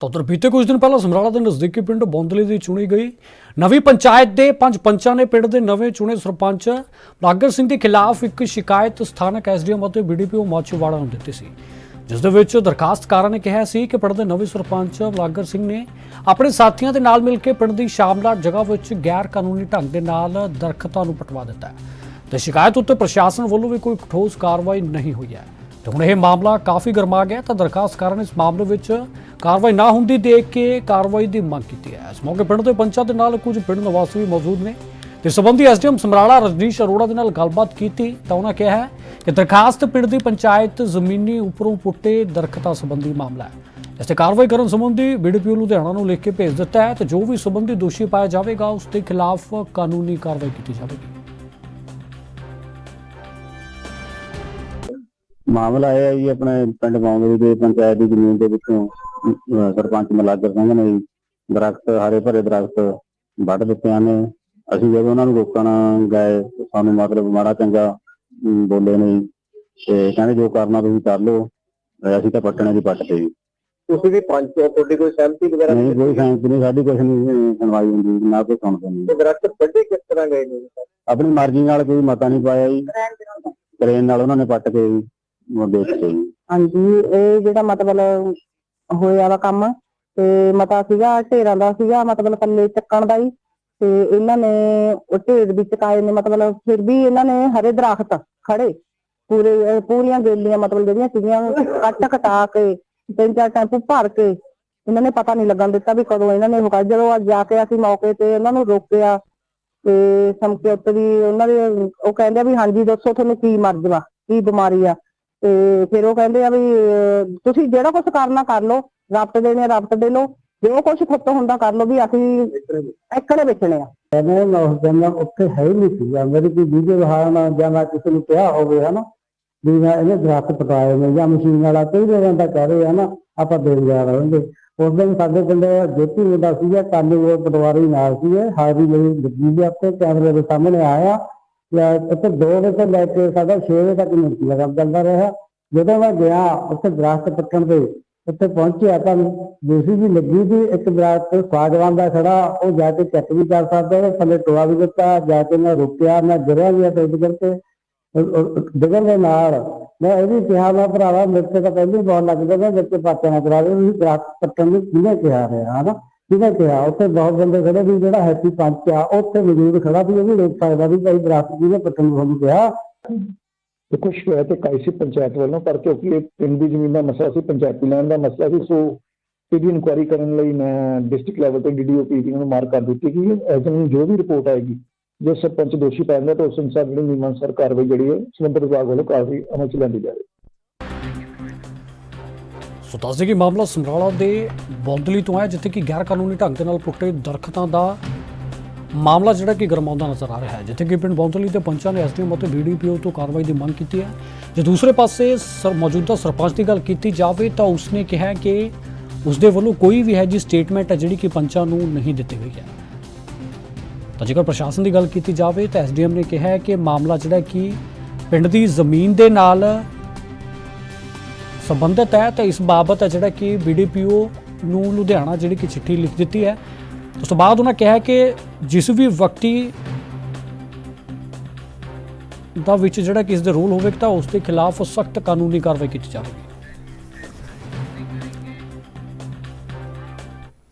ਤਾਂ ਉਧਰ ਬੀਤੇ ਕੁਝ ਦਿਨ ਪਹਿਲਾਂ ਸਮਰਾਲਾ ਦੇ ਨਜ਼ਦੀਕੀ ਪਿੰਡ ਬੌਂਦਲੀ ਦੀ ਚੁਣੀ ਗਈ। ਨਵੀਂ ਪੰਚਾਇਤ ਦੇ ਪੰਜ ਪੰਚਾਂ ਨੇ ਪਿੰਡ ਦੇ ਨਵੇਂ ਚੁਣੇ ਸਰਪੰਚ ਨਾਗਰ ਸਿੰਘ ਦੇ ਖਿਲਾਫ ਇੱਕ ਸ਼ਿਕਾਇਤ ਸਥਾਨਕ ਐਸਡੀਐਮ ਅਤੇ ਬੀਡੀਪੀਓ ਮਾਚੀਵਾੜਾ ਨੂੰ ਦਿੱਤੀ ਸੀ। ਜਿਸ ਦੇ ਵਿੱਚ ਦਰਖਾਸਤਕਾਰਾਂ ਨੇ ਕਿਹਾ ਸੀ ਕਿ ਪਿੰਡ ਦੇ ਨਵੇਂ ਸਰਪੰਚ ਨਾਗਰ ਸਿੰਘ ਨੇ ਆਪਣੇ ਸਾਥੀਆਂ ਦੇ ਨਾਲ ਮਿਲ ਕੇ ਪਿੰਡ ਦੀ ਸ਼ਾਮਲਾਟ ਜਗ੍ਹਾ ਵਿੱਚ ਗੈਰ ਕਾਨੂੰਨੀ ਢੰਗ ਦੇ ਨਾਲ ਦਰਖਤਾਂ ਨੂੰ ਪਟਵਾ ਦਿੱਤਾ ਹੈ। ਤੇ ਸ਼ਿਕਾਇਤ ਉੱਤੇ ਪ੍ਰਸ਼ਾਸਨ ਵੱਲੋਂ ਵੀ ਕੋਈ ਠੋਸ ਕਾਰਵਾਈ ਨਹੀਂ ਹੋਈ ਹੈ। ਤੇ ਹੁਣ ਇਹ ਮਾਮਲਾ ਕਾਫੀ ਗਰਮਾ ਗਿਆ ਤਾਂ ਦਰਖਾਸਤਕਾਰਾਂ ਨੇ ਇਸ ਮਾਮਲੇ ਵਿੱਚ ਕਾਰਵਾਈ ਨਾ ਹੁੰਦੀ ਦੇਖ ਕੇ ਕਾਰਵਾਈ ਦੀ ਮੰਗ ਕੀਤੀ ਹੈ। ਇਸ ਮੌਕੇ ਪਿੰਡ ਦੇ ਪੰਚਾਇਤ ਦੇ ਨਾਲ ਕੁਝ ਪਿੰਡ ਨਿਵਾਸੀ ਵੀ ਮੌਜੂਦ ਨੇ। ਤੇ ਸਬੰਧੀ ਐਸਡੀਐਮ ਸਮਰਾਲਾ ਰਜਨੀਸ਼ ਅਰੋੜਾ ਦੇ ਨਾਲ ਗੱਲਬਾਤ ਕੀਤੀ ਤਾਂ ਉਹਨਾਂ ਕਿਹਾ ਹੈ ਕਿ ਦਰਖਾਸਤ ਪਿੰਡ ਦੀ ਪੰਚਾਇਤ ਜ਼ਮੀਨੀ ਉੱਪਰੋਂ ਪੁੱਟੇ ਦਰਖਤਾਂ ਸੰਬੰਧੀ ਮਾਮਲਾ ਹੈ। ਇਸ ਤੇ ਕਾਰਵਾਈ ਕਰਨ ਸੰਬੰਧੀ ਬੀਡੀਪੀਓ ਲੁਧਿਆਣਾ ਨੂੰ ਲਿਖ ਕੇ ਭੇਜ ਦਿੱਤਾ ਹੈ ਤੇ ਜੋ ਵੀ ਸੰਬੰਧੀ ਦੋਸ਼ੀ ਪਾਇਆ ਜਾਵੇਗਾ, ਉਸ ਦੇ ਖਿਲਾਫ ਕਾਨੂੰਨੀ ਕਾਰਵਾਈ ਕੀਤੀ ਜਾਵੇਗੀ। ਮਾਮਲਾ ਇਹ ਹੈ ਜੀ ਆਪਣੇ ਪਿੰਡ ਬੌਂਗਰੀ ਦੇ ਪੰਚਾਇਤ ਦੀ ਜ਼ਮੀਨ ਦੇ ਵਿੱਚੋਂ ਸਰਪੰਚ ਮਲਾਗਰ ਸਿੰਘ ਨੇ ਦਰਖਤ ਹਰੇ ਭਰੇ ਦਰਖਤ ਵੱਢ ਦਿੱਤੇ ਨੇ ਅਸੀਂ ਜਦੋਂ ਉਹਨਾਂ ਨੂੰ ਰੋਕਣ ਗਏ ਸਾਨੂੰ ਮਤਲਬ ਮਾੜਾ ਚੰਗਾ ਬੋਲੇ ਨੇ ਜੀ ਤੇ ਕਹਿੰਦੇ ਜੋ ਕਰਨਾ ਤੁਸੀਂ ਕਰ ਲਓ ਅਸੀਂ ਤਾਂ ਪੱਟਣੇ ਦੀ ਪੱਟ ਤੇ ਜੀ। ਤੁਸੀਂ ਵੀ ਪੰਚ ਤੁਹਾਡੀ ਕੋਈ ਸਹਿਮਤੀ ਵਗੈਰਾ ਨਹੀਂ ਕੋਈ ਸਾਇੰਸ ਨਹੀਂ ਸਾਡੀ ਕੁਛ ਨਹੀਂ ਸੁਣਵਾਈ ਹੁੰਦੀ ਨਾ ਕੋਈ ਸੁਣਦੇ ਨਹੀਂ। ਦਰਖਤ ਵੱਡੇ ਕਿਸ ਤਰ੍ਹਾਂ ਗਏ ਨੇ? ਆਪਣੀ ਮਰਜ਼ੀ ਨਾਲ ਕੋਈ ਮਤਾ ਨਹੀਂ ਪਾਇਆ ਜੀ। ਟ੍ਰੇਨ ਨਾਲ ਉਹਨਾਂ ਨੇ ਪੱਟ ਕੇ ਜੀ ਉਹ ਦੇਖਤੇ ਜੀ। ਹਾਂਜੀ ਇਹ ਜਿਹੜਾ ਮਤਲਬ ਹੋਇਆ ਵਾ ਕੰਮ। ਤੇ ਮਤਾ ਸੀਗਾ, ਢੇਰਾਂ ਦਾ ਸੀਗਾ, ਮਤਲਬ ਪੱਲੇ ਚੱਕਣ ਦਾ ਹੀ। ਤੇ ਇਹਨਾਂ ਨੇ ਉਹ ਢੇਰ ਵਿੱਚ ਕਾਏ ਨੇ, ਮਤਲਬ ਫਿਰ ਵੀ ਇਹਨਾਂ ਨੇ ਹਰੇ ਦਰਖਤ ਖੜੇ ਪੂਰੇ, ਅਹ ਪੂਰੀਆਂ ਗੇਲੀਆਂ, ਮਤਲਬ ਜਿਹੜੀਆਂ ਸੀਗੀਆਂ, ਕੱਟ ਕਟਾ ਕੇ, ਤਿੰਨ ਚਾਰ ਟੈਂਪੂ ਭਰ ਕੇ, ਇਹਨਾਂ ਨੇ ਪਤਾ ਨਹੀਂ ਲੱਗਣ ਦਿੱਤਾ ਵੀ ਕਦੋਂ ਇਹਨਾਂ ਨੇ ਉਹ ਜਦੋਂ ਅੱਜ ਜਾ ਕੇ ਅਸੀਂ ਮੌਕੇ ਤੇ ਉਹਨਾਂ ਨੂੰ ਰੋਕਿਆ, ਤੇ ਸਮਕੇ ਉੱਤੇ ਵੀ ਉਹਨਾਂ ਦੇ ਉਹ ਕਹਿੰਦੇ ਆ ਵੀ ਹਾਂਜੀ, ਦੱਸੋ ਤੁਹਾਨੂੰ ਕੀ ਮਰਜ਼ ਵਾ, ਕੀ ਬਿਮਾਰੀ ਆ। ਤੇ ਫਿਰ ਉਹ ਕਹਿੰਦੇ ਆ ਵੀ ਤੁਸੀਂ ਜਿਹੜਾ ਕੁਝ ਕਰਨਾ ਕਰ ਲਓ ਰਫਤ ਦੇਣੇ ਆ ਦੇ ਲਓ, ਜੋ ਕੁਝ ਖੁੱਤ ਹੁੰਦਾ ਕਰ ਲਓ ਵੀ ਅਸੀਂ ਇੱਕੜੇ ਵੇਚਣੇ ਆ। ਕਹਿੰਦੇ ਮੈਂ ਉਸ ਦਿਨ ਉੱਥੇ ਹੈ ਹੀ ਨਹੀਂ ਸੀਗਾ। ਮੇਰੀ ਕੋਈ ਵੀਡੀਓ ਦਿਖਾਉਣਾ ਜਾਂ ਮੈਂ ਕਿਸੇ ਨੂੰ ਕਿਹਾ ਹੋਵੇ, ਹਨਾ, ਵੀ ਮੈਂ ਇਹਨੇ ਦਰਖਤ ਪਟਾਏ ਨੇ ਜਾਂ ਮਸ਼ੀਨ ਵਾਲਾ ਕਈ ਲੋਕਾਂ ਦਾ ਕਹਿ ਰਹੇ ਹਨਾ, ਆਪਾਂ ਦੇਣ ਜਾ ਉਸ ਦਿਨ ਸਾਡੇ ਪਿੰਡ ਜੋਤੀ ਮੁੰਡਾ ਸੀਗਾ, ਕਾਲੇ ਉਹ ਪਟਵਾਰੀ ਨਾਲ ਸੀ ਹਾਜ਼ਰੀ ਲਈ ਲੱਗੀ ਸੀ ਆਪਣੇ ਕੈਮਰੇ ਦੇ ਸਾਹਮਣੇ ਆਇਆ। ਜਾਂ ਉੱਥੇ 2 ਵਜੇ ਤੋਂ ਲੈ ਕੇ ਸਾਡਾ 6 ਵਜੇ ਤੱਕ ਮਿੰਟੀ ਦਾ ਕੰਮ ਚੱਲਦਾ ਰਿਹਾ। ਜਦੋਂ ਮੈਂ ਗਿਆ ਉੱਥੇ ਦਰਖਤ ਪੱਟਣ ਦੇ ਉੱਥੇ ਪਹੁੰਚਿਆ ਤਾਂ ਦੇਸੀ ਵੀ ਲੱਗੀ ਸੀ ਇੱਕ ਦਰਖਤ ਸਾਗਵਾਨ ਦਾ ਖੜਾ, ਉਹ ਜਾ ਕੇ ਚੈੱਕ ਵੀ ਕਰ ਸਕਦਾ ਨੇ ਥੱਲੇ ਟੋਆ ਵੀ ਦਿੱਤਾ, ਜਾ ਕੇ ਮੈਂ ਰੁਕਿਆ, ਮੈਂ ਗਿਰਿਆ ਵੀ ਤੇ ਕਰਕੇ ਡਿੱਗਣ ਦੇ ਨਾਲ ਮੈਂ ਇਹ ਵੀ ਕਿਹਾ, ਮੈਂ ਭਰਾਵਾ ਮੇਰੇ ਤੇ ਤਾਂ ਪਹਿਲਾਂ ਹੀ ਬਹੁਤ ਲੱਗਦਾ, ਮੈਂ ਮੇਰੇ ਤੇ ਪਾਤੇ ਨਾ ਕਰਾ ਤੁਸੀਂ ਦਰਖਤ ਪੱਟਣ ਨੂੰ ਕਿਹਨੇ ਕਿਹਾ ਰਿਹਾ, ਹਨਾ? ਕਿਹਨੇ ਕਿਹਾ, ਉੱਥੇ ਬਹੁਤ ਬੰਦੇ ਖੜੇ ਵੀ ਜਿਹੜਾ ਹੈਪੀ ਪੰਚ ਆ, ਉੱਥੇ ਮੌਜੂਦ ਖੜਾ ਵੀ ਉਹ ਵੀ ਰੋਕ ਸਕਦਾ ਵੀ ਭਾਈ ਦਰਖਤ ਕਿਹਨੇ ਪੱਟਣ ਨੂੰ ਕਿਹਾ। ਦੇਖੋ ਸ਼ਿਕਾਇਤ ਇੱਕ ਆਈ ਸੀ ਪੰਚਾਇਤ ਵੱਲੋਂ, ਪਰ ਕਿਉਂਕਿ ਇਹ ਪਿੰਡ ਦੀ ਜ਼ਮੀਨ ਦਾ ਮਸਲਾ ਸੀ, ਪੰਚਾਇਤੀ ਲੈਣ ਦਾ ਮਸਲਾ ਸੀ, ਸੋ ਇਹਦੀ ਇਨਕੁਆਇਰੀ ਕਰਨ ਲਈ ਮੈਂ ਡਿਸਟ੍ਰਿਕਟ ਲੈਵਲ ਤੇ ਡੀਡੀਓਪੀ ਨੂੰ ਮਾਰਕ ਕਰ ਦਿੱਤੀ ਕਿ ਐਸ ਨੂੰ ਜੋ ਵੀ ਰਿਪੋਰਟ ਆਏਗੀ, ਜੇ ਸਰਪੰਚ ਦੋਸ਼ੀ ਪਾਉਂਦਾ ਤਾਂ ਉਸ ਅਨੁਸਾਰ ਜਿਹੜੀ ਨਿਯਮਾਨੁਸਾਰ ਕਾਰਵਾਈ ਜਿਹੜੀ ਹੈ, ਸੰਬੰਧਿਤ ਵਿਭਾਗ ਵੱਲੋਂ ਕਾਰਵਾਈ ਅਮਲ ਚ ਲਿਆਂਦੀ ਜਾਵੇ। ਸੋ ਦੱਸਦੇ ਕਿ ਮਾਮਲਾ ਸਮਰਾਲਾ ਦੇ ਬੌਂਦਲੀ ਤੋਂ ਹੈ, ਜਿੱਥੇ ਕਿ ਗੈਰ ਕਾਨੂੰਨੀ ਢੰਗ ਦੇ ਨਾਲ ਪੁੱਟੇ ਦਰਖਤਾਂ ਦਾ ਮਾਮਲਾ ਜਿਹੜਾ ਕਿ ਗਰਮਾਉਂਦਾ ਨਜ਼ਰ ਆ ਰਿਹਾ ਹੈ। ਜਿੱਥੇ ਕਿ ਪਿੰਡ ਬੌਂਦਲੀ ਦੇ ਪੰਚਾਂ ਨੇ ਐਸਡੀਐਮ ਅਤੇ ਬੀਡੀਪੀਓ ਤੋਂ ਕਾਰਵਾਈ ਦੀ ਮੰਗ ਕੀਤੀ ਹੈ। ਜੇ ਦੂਸਰੇ ਪਾਸੇ ਸਰ, ਮੌਜੂਦਾ ਸਰਪੰਚ ਦੀ ਗੱਲ ਕੀਤੀ ਜਾਵੇ ਤਾਂ ਉਸਨੇ ਕਿਹਾ ਕਿ ਉਸਦੇ ਵੱਲੋਂ ਕੋਈ ਵੀ ਹੈ ਜੀ ਸਟੇਟਮੈਂਟ ਹੈ ਜਿਹੜੀ ਕਿ ਪੰਚਾਂ ਨੂੰ ਨਹੀਂ ਦਿੱਤੀ ਗਈ ਹੈ। ਤਾਂ ਜੇਕਰ ਪ੍ਰਸ਼ਾਸਨ ਦੀ ਗੱਲ ਕੀਤੀ ਜਾਵੇ ਤਾਂ ਐਸਡੀਐਮ ਨੇ ਕਿਹਾ ਹੈ ਕਿ ਮਾਮਲਾ ਜਿਹੜਾ ਕਿ ਪਿੰਡ ਦੀ ਜ਼ਮੀਨ ਦੇ ਨਾਲ ਸੰਬੰਧਿਤ ਹੈ ਤਾਂ ਇਸ ਬਾਬਤ ਹੈ ਜਿਹੜਾ ਕਿ ਬੀਡੀਪੀਓ ਨੂੰ ਲੁਧਿਆਣਾ ਜਿਹੜੀ ਕਿ ਚਿੱਠੀ ਲਿਖ ਦਿੱਤੀ ਹੈ। ਉਸ ਤੋਂ ਬਾਅਦ ਉਹਨਾਂ ਕਿਹਾ ਕਿ ਜਿਸ ਵੀ ਵਿਅਕਤੀ ਦਾ ਵਿੱਚ ਜਿਹੜਾ ਕਿ ਇਸ ਦੇ ਰੋਲ ਹੋਵੇ ਤਾਂ ਉਸ ਦੇ ਖਿਲਾਫ ਸਖਤ ਕਾਨੂੰਨੀ ਕਾਰਵਾਈ ਕੀਤੀ ਜਾਵੇਗੀ।